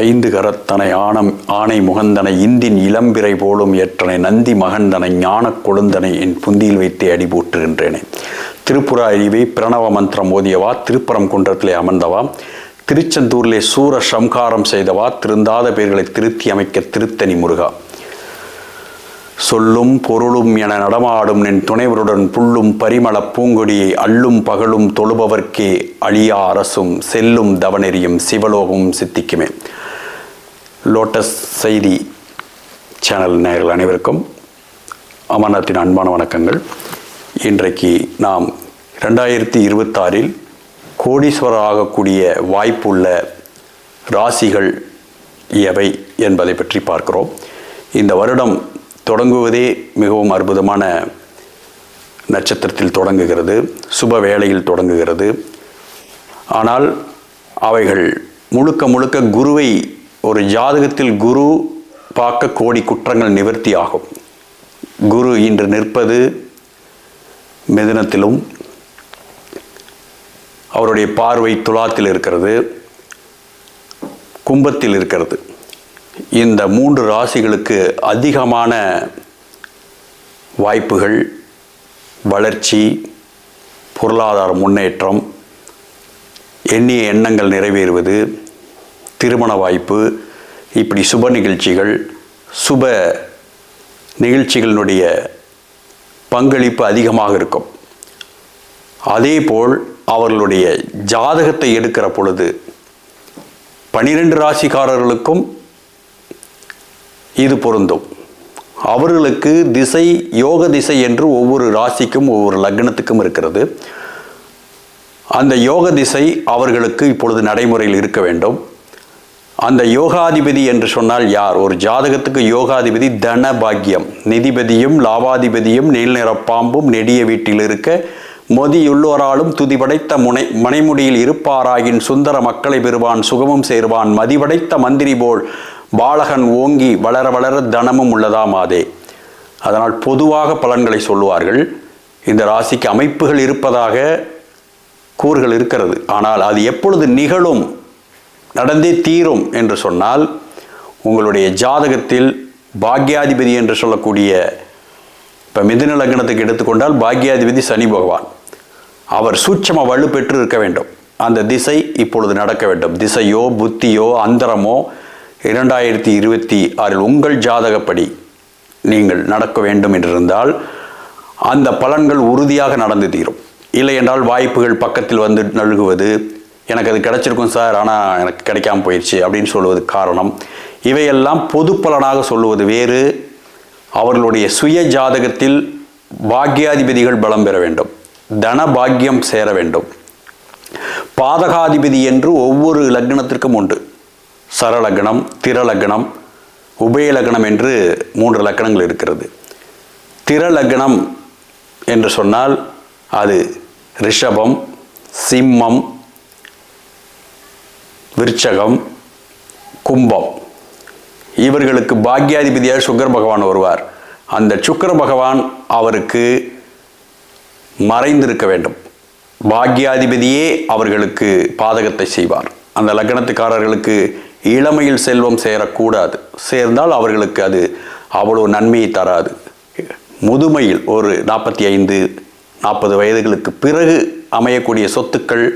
ஐந்து கரத்தனை ஆணம் ஆணை முகந்தனை இந்தின் இளம்பிறை போலும் ஏற்றனை நந்தி மகந்தனை ஞானக் கொழுந்தனை என் புந்தியில் வைத்தே அடிபோற்றுகின்றேனே திருப்புரா அறிவை பிரணவ மந்திரம் ஓதியவா திருப்பரம் குன்றத்திலே அமர்ந்தவா திருச்செந்தூரிலே சூர சம்காரம் செய்தவா திருந்தாத பேர்களை திருத்தி அமைக்க திருத்தணி முருகா. சொல்லும் பொருளும் என நடமாடும் நின் துணைவருடன் புல்லும் பரிமள பூங்கொடியை அள்ளும் பகலும் தொழுபவர்க்கே அழியா அரசும் செல்லும் தவநெறியும் சிவலோகமும் சித்திக்குமே. லோட்டஸ் செய்தி சேனல் நேயர்கள் அனைவருக்கும் அமர்நாத்தின் அன்பான வணக்கங்கள். இன்றைக்கு நாம் ரெண்டாயிரத்தி இருபத்தாறில் கோடீஸ்வரர் ஆகக்கூடிய வாய்ப்புள்ள ராசிகள் எவை என்பதை பற்றி பார்க்கிறோம். இந்த வருடம் தொடங்குவதே மிகவும் அற்புதமான நட்சத்திரத்தில் தொடங்குகிறது. சுப வேளையில் தொடங்குகிறது. ஆனால் அவைகள் முழுக்க முழுக்க குருவை ஒரு ஜாதகத்தில் குரு பார்க்க கோடி குற்றங்கள் நிவர்த்தி ஆகும் குரு இன்று நிற்பது மிதனத்திலும் அவருடைய பார்வை துலாத்தில் இருக்கிறது கும்பத்தில் இருக்கிறது. இந்த மூன்று ராசிகளுக்கு அதிகமான வாய்ப்புகள் வளர்ச்சி பொருளாதார முன்னேற்றம் எண்ணிய எண்ணங்கள் நிறைவேறுவது திருமண வாய்ப்பு இப்படி சுப நிகழ்ச்சிகள் சுப நிகழ்ச்சிகளினுடைய பங்களிப்பு அதிகமாக இருக்கும். அதேபோல் அவர்களுடைய ஜாதகத்தை எடுக்கிற பொழுது பனிரெண்டு ராசிக்காரர்களுக்கும் இது பொருந்தும். அவர்களுக்கு திசை யோக திசை என்று ஒவ்வொரு ராசிக்கும் ஒவ்வொரு லக்னத்துக்கும் இருக்கிறது. அந்த யோக திசை அவர்களுக்கு இப்பொழுது நடைமுறையில் இருக்க வேண்டும். அந்த யோகாதிபதி என்று சொன்னால் யார்? ஒரு ஜாதகத்துக்கு யோகாதிபதி தன பாக்கியம் நிதிபதியும் லாபாதிபதியும் நீள்நிற பாம்பும் நெடிய வீட்டில் இருக்க மொதியுள்ளோராலும் துதிபடைத்த முனை மனைமுடியில் இருப்பாராயின் சுந்தர மக்களை பெறுவான் சுகமும் சேர்வான். மதிபடைத்த மந்திரி போல் பாலகன் ஓங்கி வளர வளர தனமும் உள்ளதாமாதே அதனால் பொதுவாக பலன்களை சொல்லுவார்கள். இந்த ராசிக்கு அமைப்புகள் இருப்பதாக கூறுகள் இருக்கிறது. ஆனால் அது எப்பொழுது நிகழும்? நடந்தே தீரும் என்று சொன்னால் உங்களுடைய ஜாதகத்தில் பாக்யாதிபதி என்று சொல்லக்கூடிய இப்போ மிதுன லக்னத்துக்கு எடுத்துக்கொண்டால் பாக்யாதிபதி சனி பகவான். அவர் சூட்சம வலு பெற்று இருக்க வேண்டும். அந்த திசை இப்பொழுது நடக்க வேண்டும். திசையோ புத்தியோ அந்தரமோ இரண்டாயிரத்தி இருபத்தி ஆறில் உங்கள் ஜாதகப்படி நீங்கள் நடக்க வேண்டும் என்றிருந்தால் அந்த பலன்கள் உறுதியாக நடந்து தீரும். இல்லை என்றால் வாய்ப்புகள் பக்கத்தில் வந்து நல்குவது எனக்கு அது கிடைச்சிருக்கும் சார் ஆனால் எனக்கு கிடைக்காம போயிடுச்சு அப்படின்னு சொல்வது காரணம். இவையெல்லாம் பொது பலனாக சொல்லுவது வேறு. அவர்களுடைய சுய ஜாதகத்தில் பாக்யாதிபதிகள் பலம் பெற வேண்டும். தன பாக்கியம் சேர வேண்டும். பாதகாதிபதி என்று ஒவ்வொரு லக்னத்திற்கும் உண்டு. சரலக்னம் திரலக்னம் உபயலக்னம் என்று மூன்று லக்கணங்கள் இருக்கிறது. திரலக்னம் என்று சொன்னால் அது ரிஷபம் சிம்மம் விருச்சகம் கும்பம். இவர்களுக்கு பாக்யாதிபதியாக சுக்கர பகவான் வருவார். அந்த சுக்கர பகவான் அவருக்கு மறைந்திருக்க வேண்டும். பாக்யாதிபதியே அவர்களுக்கு பாதகத்தை செய்வார். அந்த லக்னத்துக்காரர்களுக்கு இளமையில் செல்வம் சேரக்கூடாது. சேர்ந்தால் அவர்களுக்கு அது அவ்வளோ நன்மையை தராது. முதுமையில் ஒரு நாற்பத்தி ஐந்து நாற்பது வயதுகளுக்கு பிறகு அமையக்கூடிய சொத்துக்கள்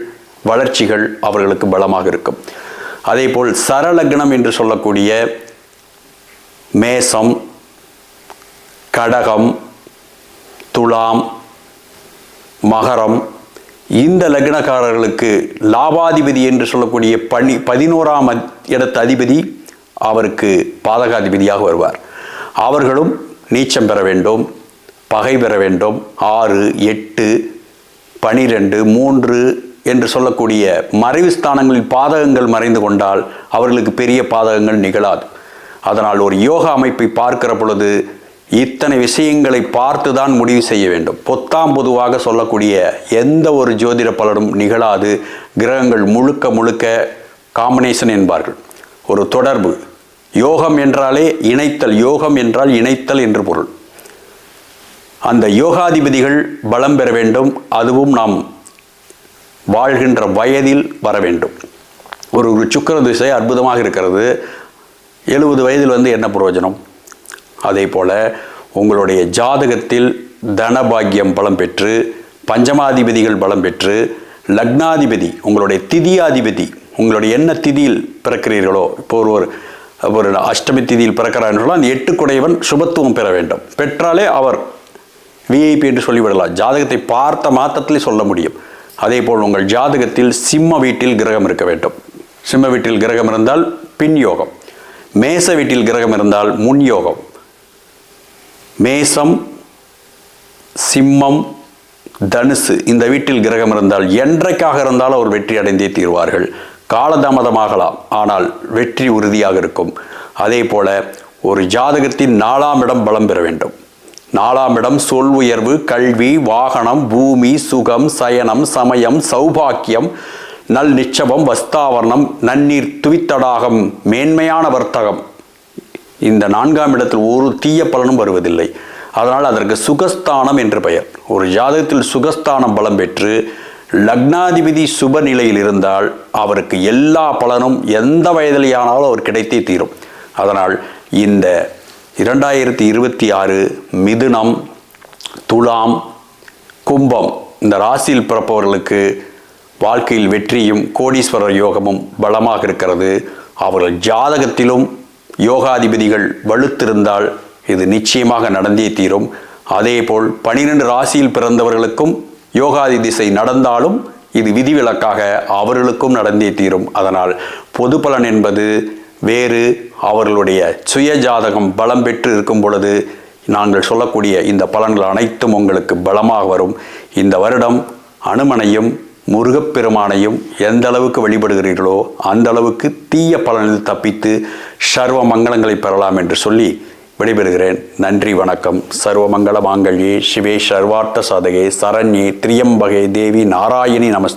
வளர்ச்சிகள் அவர்களுக்கு பலமாக இருக்கும். அதே போல் சரலக்னம் என்று சொல்லக்கூடிய மேசம் கடகம் துலாம் மகரம் இந்த லக்னக்காரர்களுக்கு லாபாதிபதி என்று சொல்லக்கூடிய பனி பதினோராம் இடத்து அதிபதி அவருக்கு பாதகாதிபதியாக வருவார். அவர்களும் நீச்சம் பெற வேண்டும் பகை பெற வேண்டும். ஆறு எட்டு பனிரெண்டு மூன்று என்று சொல்லக்கூடிய மறைவு ஸ்தானங்களில் பாதகங்கள் மறைந்து கொண்டால் அவர்களுக்கு பெரிய பாதகங்கள் நிகழாது. அதனால் ஒரு யோகா அமைப்பை பார்க்கிற பொழுது இத்தனை விஷயங்களை பார்த்து தான் முடிவு செய்ய வேண்டும். பொத்தாம் பொதுவாக சொல்லக்கூடிய எந்த ஒரு ஜோதிட பலரும் நிகழாது. கிரகங்கள் முழுக்க முழுக்க காம்பினேஷன் என்பார்கள். ஒரு தொடர்பு. யோகம் என்றாலே இணைத்தல். யோகம் என்றால் இணைத்தல் என்று பொருள். அந்த யோகாதிபதிகள் பலம் பெற வேண்டும். அதுவும் நாம் வாழ்கின்ற வயதில் வர வேண்டும். ஒரு ஒரு சுக்கர திசை அற்புதமாக இருக்கிறது. எழுபது வயதில் வந்து என்ன பிரயோஜனம்? அதே போல் உங்களுடைய ஜாதகத்தில் தனபாக்கியம் பலம் பெற்று பஞ்சமாதிபதிகள் பலம் பெற்று லக்னாதிபதி உங்களுடைய திதியாதிபதி உங்களுடைய என்ன திதியில் பிறக்கிறீர்களோ இப்போ ஒரு ஒரு ஒரு அஷ்டமி திதியில் பிறக்கிறார்கள் அந்த எட்டு குடையவன் சுபத்துவம் பெற வேண்டும். பெற்றாலே அவர் விஐபி என்று சொல்லிவிடலாம். ஜாதகத்தை பார்த்த மாத்திரத்திலே சொல்ல முடியும். அதே போல் உங்கள் ஜாதகத்தில் சிம்ம வீட்டில் கிரகம் இருக்க வேண்டும். சிம்ம வீட்டில் கிரகம் இருந்தால் பின் யோகம். மேச வீட்டில் கிரகம் இருந்தால் முன் யோகம். மேசம் சிம்மம் தனுசு இந்த வீட்டில் கிரகம் இருந்தால் என்றைக்காக இருந்தாலும் அவர் வெற்றி அடைந்தே தீர்வார்கள். காலதாமதமாகலாம் ஆனால் வெற்றி உறுதியாக இருக்கும். அதே போல ஒரு ஜாதகத்தின் நாலாம் இடம் பலம் பெற வேண்டும். நாலாம் இடம் சொல் உயர்வு கல்வி வாகனம் பூமி சுகம் சயனம் சமயம் சௌபாக்கியம் நல் நிச்சபம் வஸ்தாவரணம் நன்னீர் துவித்தடாகம் மேன்மையான வர்த்தகம். இந்த நான்காம் இடத்தில் ஒரு தீய பலனும் வருவதில்லை. அதனால் அதற்கு சுகஸ்தானம் என்று பெயர். ஒரு ஜாதகத்தில் சுகஸ்தானம் பலம் பெற்று லக்னாதிபதி சுப நிலையில் இருந்தால் அவருக்கு எல்லா பலனும் எந்த வயதிலேயானாலும் அவர் கிடைத்தே தீரும். அதனால் இந்த இரண்டாயிரத்தி இருபத்தி ஆறு மிதுனம் துலாம் கும்பம். இந்த ராசியில் பிறப்பவர்களுக்கு வாழ்க்கையில் வெற்றியும் கோடீஸ்வரர் யோகமும் பலமாக இருக்கிறது. அவர்கள் ஜாதகத்திலும் யோகாதிபதிகள் வலுத்திருந்தால் இது நிச்சயமாக நடந்தே தீரும். அதேபோல் பனிரெண்டு ராசியில் பிறந்தவர்களுக்கும் யோகாதி திசை நடந்தாலும் இது விதிவிலக்காக அவர்களுக்கும் நடந்தே தீரும். அதனால் பொது பலன் என்பது வேறு அவர்களுடைய சுய ஜாதகம் பலம் பெற்று இருக்கும் பொழுது நாங்கள் சொல்லக்கூடிய இந்த பலன்கள் அனைத்தும் உங்களுக்கு பலமாக வரும். இந்த வருடம் அனுமனையும் முருகப்பெருமானையும் எந்த அளவுக்கு வழிபடுகிறீர்களோ அந்த அளவுக்கு தீய பலனில் தப்பித்து சர்வ மங்களங்களை பெறலாம் என்று சொல்லி விடைபெறுகிறேன். நன்றி வணக்கம். சர்வமங்கள மாங்கல்யே. சிவே சர்வார்த்த சாதகே. சரண்யே. திரியம்பகே. தேவி நாராயணி நமஸ்து.